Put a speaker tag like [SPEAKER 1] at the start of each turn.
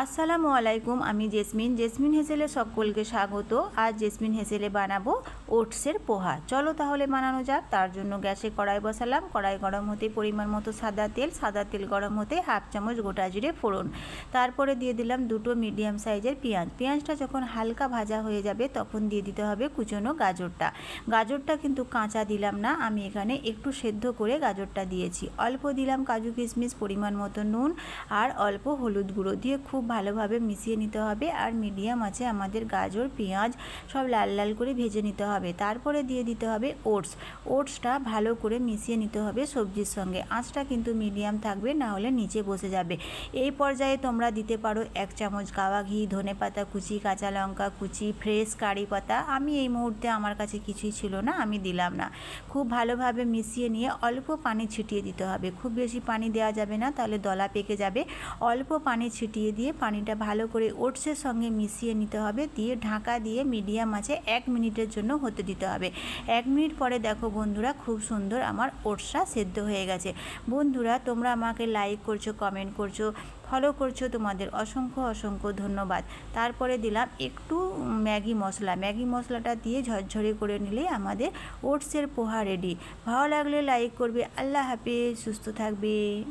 [SPEAKER 1] আসসালামু আলাইকুম, আমি জেসমিন। জেসমিন হেসেলে সকলকে স্বাগত। আজ জেসমিন হেসেলে বানাবো ওটসের পোহা। চলো তাহলে বানানো যাক। তার জন্য গ্যাসে কড়াই বসালাম। কড়াই গরম হতে পরিমাণ মতো সাদা তেল সাদা তেল গরম হতে হাফ চামচ গোটা জিরে ফোড়ন। তারপরে দিয়ে দিলাম দুটো মিডিয়াম সাইজের পেঁয়াজ। পেঁয়াজটা যখন হালকা ভাজা হয়ে যাবে, তখন দিয়ে দিতে হবে কুচনো গাজরটা। গাজরটা কিন্তু কাঁচা দিলাম না। আমি এখানে একটু সেদ্ধ করে গাজরটা দিয়েছি। অল্প দিলাম কাজু কিশমিশ, পরিমাণ মতো নুন আর অল্প হলুদ গুঁড়ো দিয়ে খুব ভালোভাবে মিশিয়ে নিতে হবে আর মিডিয়াম আছে আমাদের গাজর, পেঁয়াজ সব লাল লাল করে ভেজে নিতে হবে। তারপরে দিয়ে দিতে হবে ওটস। ওটসটা ভালো করে মিশিয়ে নিতে হবে সবজির সঙ্গে। আঁচটা কিন্তু মিডিয়াম থাকবে, না হলে নিচে বসে যাবে। এই পর্যায়ে তোমরা দিতে পারো এক চামচ গাওয়া ঘি, ধনে পাতা কুচি, কাঁচা লঙ্কা কুচি, ফ্রেশ কারি পাতা। আমি এই মুহূর্তে আমার কাছে কিছুই ছিল না, আমি দিলাম না। খুব ভালোভাবে মিশিয়ে নিয়ে অল্প পানি ছিটিয়ে দিতে হবে। খুব বেশি পানি দেওয়া যাবে না, তাহলে দলা পেকে যাবে। অল্প পানি ছিটিয়ে দিয়ে পানিটা ভালো করে ওটসের সঙ্গে মিশিয়ে নিতে হবে। দিয়ে ঢাকা দিয়ে মিডিয়াম আছে এক মিনিটের জন্য হতে দিতে হবে। এক মিনিট পরে দেখো বন্ধুরা খুব সুন্দর আমার ওটসটা সেদ্ধ হয়ে গেছে। বন্ধুরা তোমরা আমাকে লাইক করছ কমেন্ট করছ ফলো করছ, তোমাদের অসংখ্য অসংখ্য ধন্যবাদ। তারপরে দিলাম একটু ম্যাগি মশলা। ম্যাগি মশলাটা দিয়ে ঝরঝরে করে নিলেই আমাদের ওটসের পোহা রেডি ভালো লাগলে লাইক করবে। আল্লাহ হাফিজ। সুস্থ থাকবে।